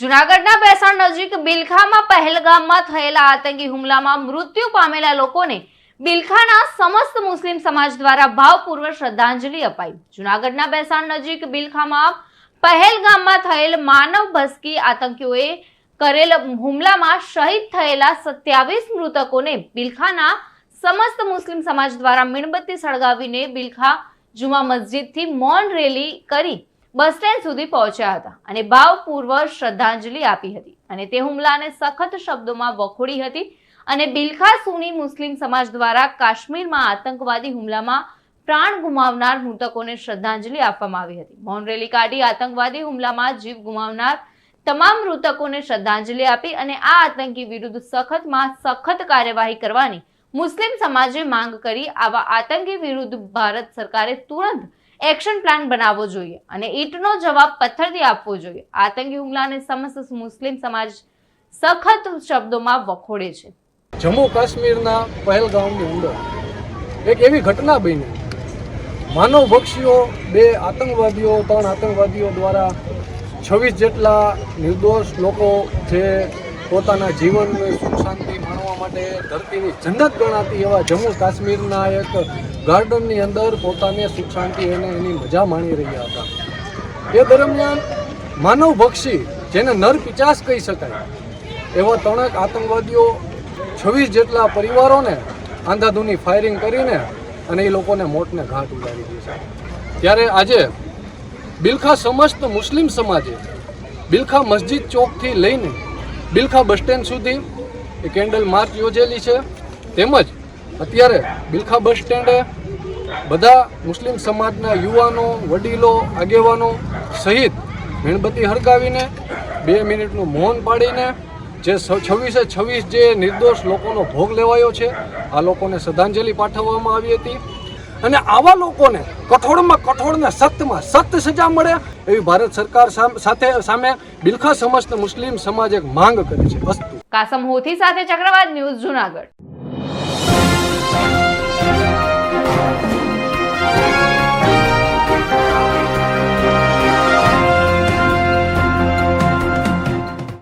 જુનાગઢના બેસાણ નજીક બિલખામાં પહેલગામમાં થયેલા આતંકી હુમલામાં મૃત્યુ પામેલા લોકોને બિલખાના સમસ્ત મુસ્લિમ સમાજ દ્વારા ભાવપૂર્વક શ્રદ્ધાંજલિ અપાઈ. જુનાગઢના બેસાણ નજીક બિલખામાં પહેલગામમાં થયેલ માનવ ભસ્કી આતંકીઓએ કરેલ હુમલામાં શહીદ થયેલા સત્યાવીસ મૃતકોને બિલખાના સમસ્ત મુસ્લિમ સમાજ દ્વારા મીણબત્તી સળગાવીને બિલખા જુમા મસ્જિદથી મૌન રેલી કરી બસ સ્ટેન્ડ સુધી પહોંચ્યા હતા અને ભાવપૂર્વક શ્રદ્ધાંજલિ આપી હતી. અને તે હુમલાને સખત શબ્દોમાં વખોડી હતી અને બિલખા સુની મુસ્લિમ સમાજ દ્વારા કાશ્મીરમાં આતંકવાદી હુમલામાં પ્રાણ ગુમાવનાર મૃતકોને શ્રદ્ધાંજલિ આપવામાં આવી હતી. મૌન રેલી કાઢી આતંકવાદી હુમલામાં જીવ ગુમાવનાર તમામ મૃતકોને શ્રદ્ધાંજલિ આપી અને આ આતંકી વિરુદ્ધ સખતમાં સખત કાર્યવાહી કરવાની મુસ્લિમ સમાજે માંગ કરી. આવા આતંકી વિરુદ્ધ ભારત સરકારે તુરંત એક્શન પ્લાન બનાવવો જોઈએ અને ઈટનો જવાબ પથ્થરથી આપવો જોઈએ. આતંકી હુમલાને સમસ્ત મુસ્લિમ સમાજ સખત શબ્દોમાં વખોડે છે. જમ્મુ કાશ્મીરના પહેલગામની અંદર એક એવી ઘટના બની. માનવ ભક્ષીઓ, બે આતંકવાદીઓ, ત્રણ આતંકવાદીઓ દ્વારા છવ્વીસ જેટલા નિર્દોષ લોકો જે પોતાના જીવનને સુખ શાંતિ માણવા માટે ધરતીની જન્નત ગણાતી એવા જમ્મુ કાશ્મીરના એક ગાર્ડનની અંદર પોતાને સુખ શાંતિ અને એની મજા માણી રહ્યા હતા. એ દરમિયાન માનવ ભક્ષી, જેને નર પિચાસ કહી શકાય, એવા ત્રણેક આતંકવાદીઓ છવ્વીસ જેટલા પરિવારોને આંધાધૂની ફાયરિંગ કરીને અને એ લોકોને મોતને ઘાટ ઉડાડી દીધા ત્યારે આજે બિલખા સમસ્ત મુસ્લિમ સમાજે બિલખા મસ્જિદ ચોકથી લઈને બિલખા બસ સ્ટેન્ડ સુધી એ કેન્ડલ માર્ચ યોજેલી છે. તેમજ અત્યારે બિલખા બસ સ્ટેન્ડે બધા મુસ્લિમ સમાજના યુવાનો, વડીલો, આગેવાનો સહિત મીણબત્તી હળગાવીને બે મિનિટનું મૌન પાડીને જે છવ્વીસે છવ્વીસ જે નિર્દોષ લોકોનો ભોગ લેવાયો છે, આ લોકોને શ્રદ્ધાંજલિ પાઠવવામાં આવી હતી. અને આવા લોકોને કઠોળમાં કઠોળને સખ્તમાં સખ્ત સજા મળે એવી ભારત સરકાર સાથે, સામે બિલખા સમસ્ત મુસ્લિમ સમાજ એક માંગ કરે છે વસ્તુ કાસમ હોથી સાથે ચક્રવાત ન્યૂઝ જુનાગઢ.